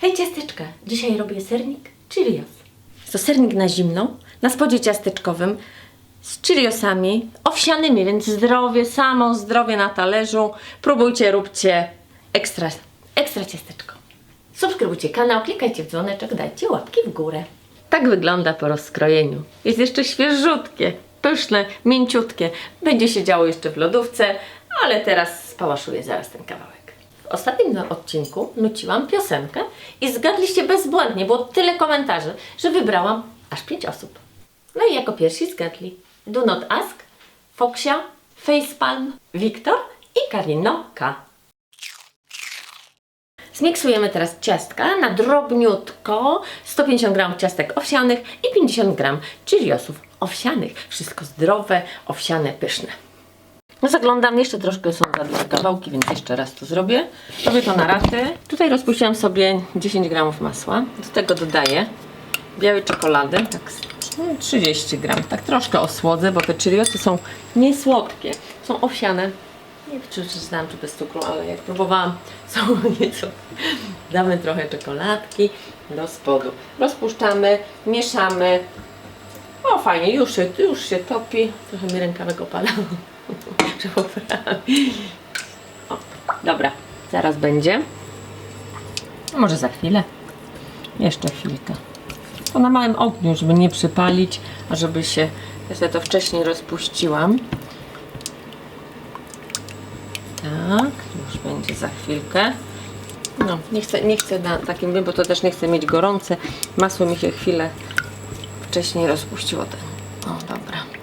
Hej ciasteczka, dzisiaj robię sernik Cheerios. To sernik na zimno, na spodzie ciasteczkowym z Cheeriosami owsianymi, więc zdrowie, samo zdrowie na talerzu. Próbujcie, róbcie ekstra, ekstra ciasteczko. Subskrybujcie kanał, klikajcie w dzwoneczek, dajcie łapki w górę. Tak wygląda po rozkrojeniu. Jest jeszcze świeżutkie, pyszne, mięciutkie. Będzie się działo jeszcze w lodówce, ale teraz spałaszuję zaraz ten kawałek. Ostatnim odcinku nuciłam piosenkę i zgadliście bezbłędnie, było tyle komentarzy, że wybrałam aż pięć osób. No i jako pierwsi zgadli Do Not Ask, Foxia, Facepalm, Wiktor i Karino K. Zmiksujemy teraz ciastka na drobniutko, 150 g ciastek owsianych i 50 g Cheeriosów owsianych. Wszystko zdrowe, owsiane, pyszne. No zaglądam, jeszcze troszkę są za duże kawałki, więc jeszcze raz to zrobię. Robię to na raty. Tutaj rozpuściłam sobie 10 gramów masła. Do tego dodaję białej czekolady, tak z- no, 30 gram. Tak troszkę osłodzę, bo te Cheeriosy są niesłodkie. Są owsiane. Nie wiem, czy znam, czy bez cukru, ale jak próbowałam, są nieco. Damy trochę czekoladki do spodu. Rozpuszczamy, mieszamy. O, fajnie, już się, już się topi. Trochę mi rękawek opada. O, dobra, zaraz będzie. Może za chwilę. Jeszcze chwilkę. To na małym ogniu, żeby nie przypalić, a żeby się. Ja sobie to wcześniej rozpuściłam. Tak, już będzie za chwilkę. No, nie chcę, nie chcę na takim, bo to też nie chcę mieć gorące. Masło mi się chwilę wcześniej rozpuściło. Ten. O, dobra.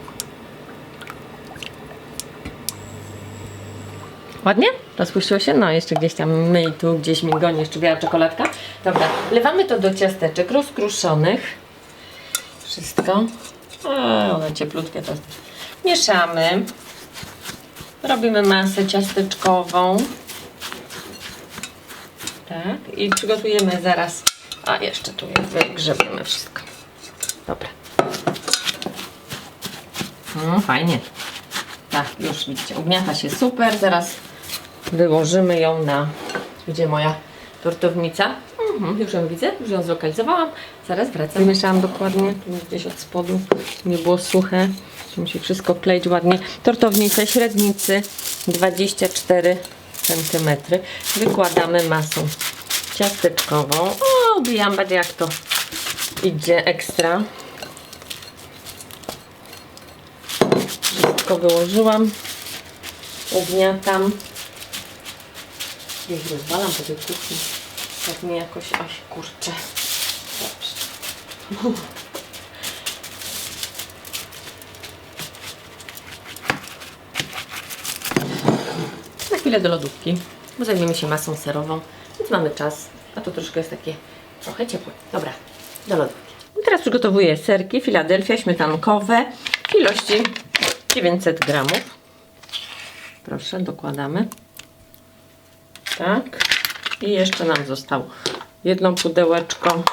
Ładnie? Rozpuściło się? No, jeszcze gdzieś tam my i tu gdzieś mi goni jeszcze biała czekoladka. Dobra, lewamy to do ciasteczek rozkruszonych. Wszystko. A, one cieplutkie to mieszamy. Robimy masę ciasteczkową. Tak, i przygotujemy zaraz. A jeszcze tu wygrzebiemy wszystko. Dobra. No, fajnie. Tak, już widzicie, ugniata się super. Zaraz wyłożymy ją na. Gdzie moja tortownica? Mhm, już ją widzę, już ją zlokalizowałam. Zaraz wracam. Wymieszałam dokładnie, gdzieś od spodu nie było suche. Musi wszystko kleić ładnie. Tortownicę średnicy 24 cm. Wykładamy masą ciasteczkową. O, bijam, będzie jak to idzie ekstra. Wszystko wyłożyłam. Ugniatam. Gdzieś rozwalam po tej kuchni. Tak mi jakoś, aś kurczę. Dobrze. Na chwilę do lodówki, bo zajmiemy się masą serową, więc mamy czas. A to troszkę jest takie trochę ciepłe. Dobra, do lodówki. I teraz przygotowuję serki Philadelphia śmietankowe w ilości 900 gramów. Proszę, dokładamy. Tak. I jeszcze nam zostało jedno pudełeczko.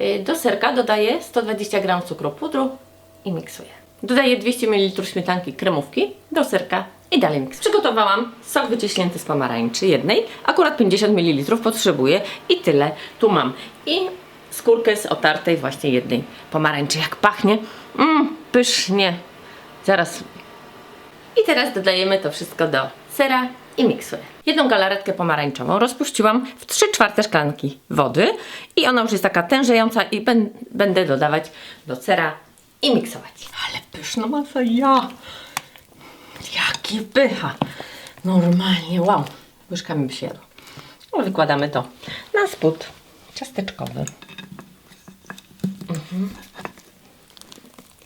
Y, Do serka dodaję 120 g cukru pudru i miksuję. Dodaję 200 ml śmietanki kremówki do serka i dalej miksuję. Przygotowałam sok wyciśnięty z pomarańczy jednej. Akurat 50 ml potrzebuję i tyle tu mam. I skórkę z otartej właśnie jednej pomarańczy. Jak pachnie? Mmm, pysznie. Zaraz i teraz dodajemy to wszystko do sera i miksuję. Jedną galaretkę pomarańczową rozpuściłam w 3 czwarte szklanki wody i ona już jest taka tężejąca i ben, będę dodawać do sera i miksować. Ale pyszna masa, ja! Jaki pycha! Normalnie, wow! Łyżkami by się jadło. No, Wykładamy to na spód ciasteczkowy.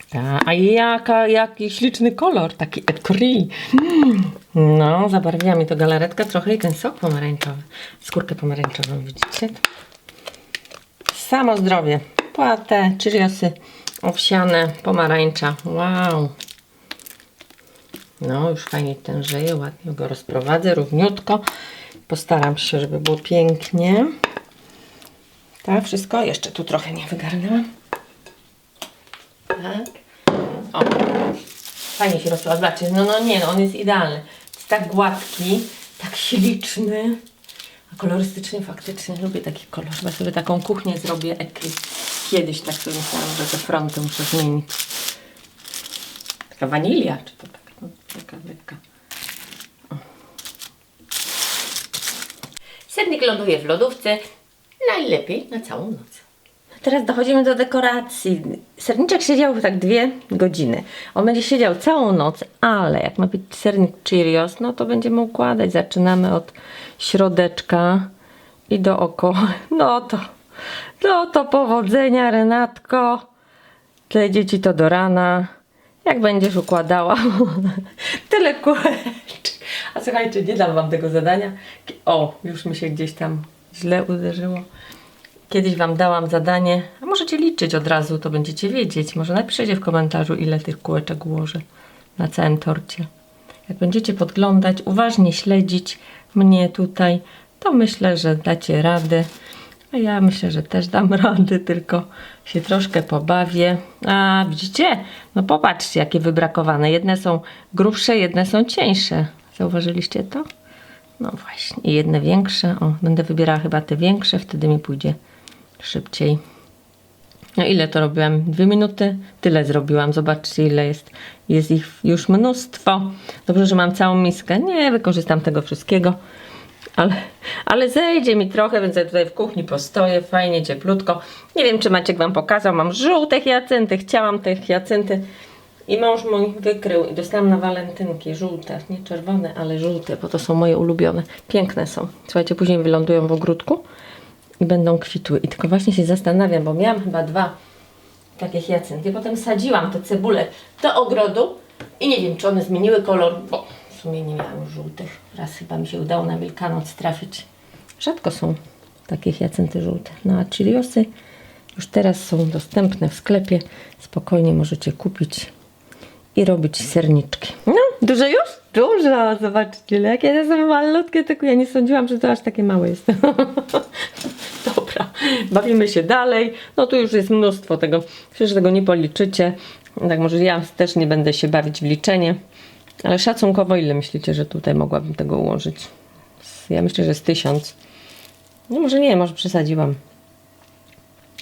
Ta, a jaka, jaki śliczny kolor, taki ekri. No, zabarwiła mi to galaretka trochę i ten sok pomarańczowy. Skórkę pomarańczową, widzicie? Samo zdrowie. Płatę, Cheeriosy owsiane, pomarańcza. Wow. No, już fajnie tężeje, ładnie go rozprowadzę, równiutko. Postaram się, żeby było pięknie. Tak, wszystko. Jeszcze tu trochę nie wygarnęłam. Tak. O. Fajnie się rozprowadza. Zobaczcie, no, no nie, no on jest idealny. Jest tak gładki, tak śliczny. A kolorystycznie faktycznie lubię taki kolor. Chyba sobie taką kuchnię zrobię ekry. Kiedyś tak sobie myślałam, że te fronty muszę zmienić. Taka wanilia, czy to tak? No, taka lekka. Sernik ląduje w lodówce najlepiej na całą noc. Teraz dochodzimy do dekoracji. Serniczek siedział tak dwie godziny. On będzie siedział całą noc, ale jak ma być sernik Cheerios, no to będziemy układać. Zaczynamy od środeczka i dookoła. No to, no to powodzenia Renatko. Tyle dzieci to do rana. Jak będziesz układała? Tyle kółeczek. A słuchajcie, nie dam wam tego zadania. O, już mi się gdzieś tam źle uderzyło. Kiedyś Wam dałam zadanie, a możecie liczyć od razu, to będziecie wiedzieć. Może napiszecie w komentarzu, ile tych kółeczek ułożę na całym torcie. Jak będziecie podglądać, uważnie śledzić mnie tutaj, to myślę, że dacie radę. A ja myślę, że też dam radę, tylko się troszkę pobawię. A widzicie? No popatrzcie, jakie wybrakowane. Jedne są grubsze, jedne są cieńsze. Zauważyliście to? No właśnie, jedne większe. O, będę wybierała chyba te większe, wtedy mi pójdzie szybciej. No ile to robiłam? Dwie minuty? Tyle zrobiłam. Zobaczcie ile jest. Jest ich już mnóstwo. Dobrze, że mam całą miskę. Nie wykorzystam tego wszystkiego. Ale, ale zejdzie mi trochę, więc ja tutaj w kuchni postoję, fajnie, cieplutko. Nie wiem, czy Maciek Wam pokazał, mam żółte hiacynty, chciałam te hiacynty i mąż mój wykrył i dostałam na walentynki żółte, nie czerwone, ale żółte, bo to są moje ulubione. Piękne są. Słuchajcie, później wylądują w ogródku i będą kwitły. I tylko właśnie się zastanawiam, bo miałam chyba dwa takie hiacynty. Potem sadziłam te cebule do ogrodu i nie wiem, czy one zmieniły kolor, bo w sumie nie miałam żółtych. Raz chyba mi się udało na Wielkanoc trafić. Rzadko są takie hiacynty żółte. No a Cheeriosy już teraz są dostępne w sklepie. Spokojnie możecie kupić i robić serniczki. No, duże już? Dużo, zobaczcie, jakie one są malutkie, tylko ja nie sądziłam, że to aż takie małe jest. Dobra, bawimy się dalej. No tu już jest mnóstwo tego. Przecież tego nie policzycie. Tak może ja też nie będę się bawić w liczenie. Ale szacunkowo ile myślicie, że tutaj mogłabym tego ułożyć? Ja myślę, że z tysiąc. No może nie, może przesadziłam.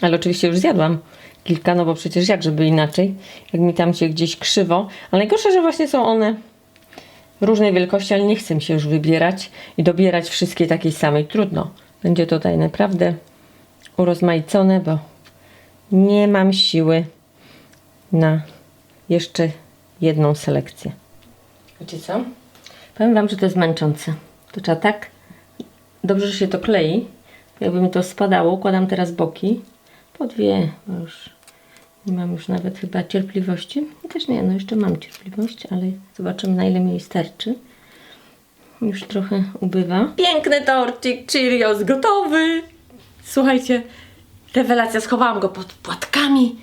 Ale oczywiście już zjadłam kilka, no bo przecież jak żeby inaczej, jak mi tam się gdzieś krzywo. Ale najgorsze, że właśnie są one różnej wielkości, ale nie chcę mi się już wybierać i dobierać wszystkie takiej samej. Trudno. Będzie tutaj naprawdę urozmaicone, bo nie mam siły na jeszcze jedną selekcję. Wiecie co? Powiem Wam, że to jest męczące. To trzeba tak dobrze, że się to klei. Jakby mi to spadało, układam teraz boki. Po dwie, już nie mam już nawet chyba cierpliwości. I też nie, no jeszcze mam cierpliwość, ale zobaczymy na ile mi starczy. Już trochę ubywa. Piękny torcik Cheerios gotowy! Słuchajcie, rewelacja, schowałam go pod płatkami.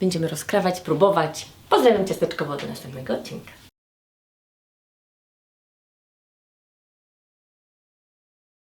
Będziemy rozkrawać, próbować. Pozdrawiam ciasteczkowo do następnego odcinka.